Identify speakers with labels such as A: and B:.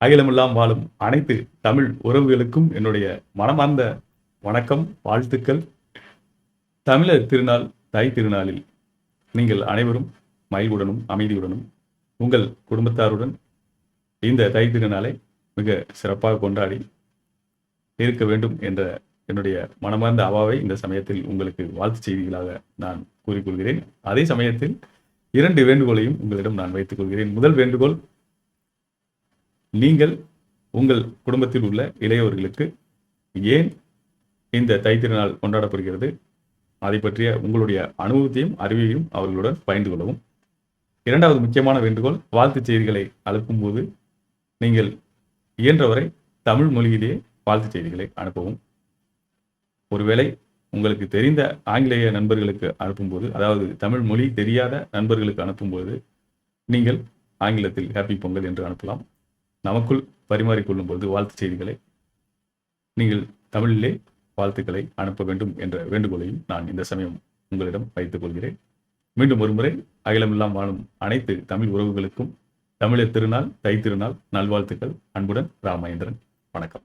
A: அகிலமெல்லாம் வாழும் அனைத்து தமிழ் உறவுகளுக்கும் என்னுடைய மனமார்ந்த வணக்கம் வாழ்த்துக்கள். தமிழர் திருநாள் தாய் திருநாளில் நீங்கள் அனைவரும் மகிழ்வுடனும் அமைதியுடனும் உங்கள் குடும்பத்தாருடன் இந்த தை திருநாளை மிக சிறப்பாக கொண்டாடி இருக்க வேண்டும் என்ற என்னுடைய மனமார்ந்த அவாவை இந்த சமயத்தில் உங்களுக்கு வாழ்த்து செய்திகளாக நான் கூறிக்கொள்கிறேன் அதே சமயத்தில் இரண்டு வேண்டுகோளையும் உங்களிடம் நான் வைத்துக் கொள்கிறேன். முதல் வேண்டுகோள் நீங்கள் உங்கள் குடும்பத்தில் உள்ள இளையவர்களுக்கு ஏன் இந்த தை நாள் கொண்டாடப்படுகிறது? அதை பற்றிய உங்களுடைய அனுபவத்தையும் அறிவையும் அவர்களுடன் பகிர்ந்து கொள்ளவும். இரண்டாவது முக்கியமான வேண்டுகோள் வாழ்த்துச் செய்திகளை அனுப்பும்போது நீங்கள் இயன்றவரை தமிழ் மொழியிலேயே வாழ்த்துச் செய்திகளை அனுப்பவும். ஒருவேளை உங்களுக்கு தெரிந்த ஆங்கிலேய நண்பர்களுக்கு அனுப்பும்போது அதாவது தமிழ் மொழி தெரியாத நண்பர்களுக்கு அனுப்பும்போது நீங்கள் ஆங்கிலத்தில் ஹாப்பி பொங்கல் என்று அனுப்பலாம். நமக்குள் பரிமாறிக்கொள்ளும் பொழுது வாழ்த்துச் செய்திகளை நீங்கள் தமிழிலே வாழ்த்துக்களை அனுப்ப வேண்டும் என்ற வேண்டுகோளையும் நான் இந்த சமயம் உங்களிடம் வைத்துக் கொள்கிறேன். மீண்டும் ஒருமுறை அகிலமெல்லாம் வாழும் அனைத்து தமிழ் உறவுகளுக்கும் தமிழர் திருநாள் தை திருநாள் நல்வாழ்த்துக்கள். அன்புடன் ராமேந்திரன். வணக்கம்.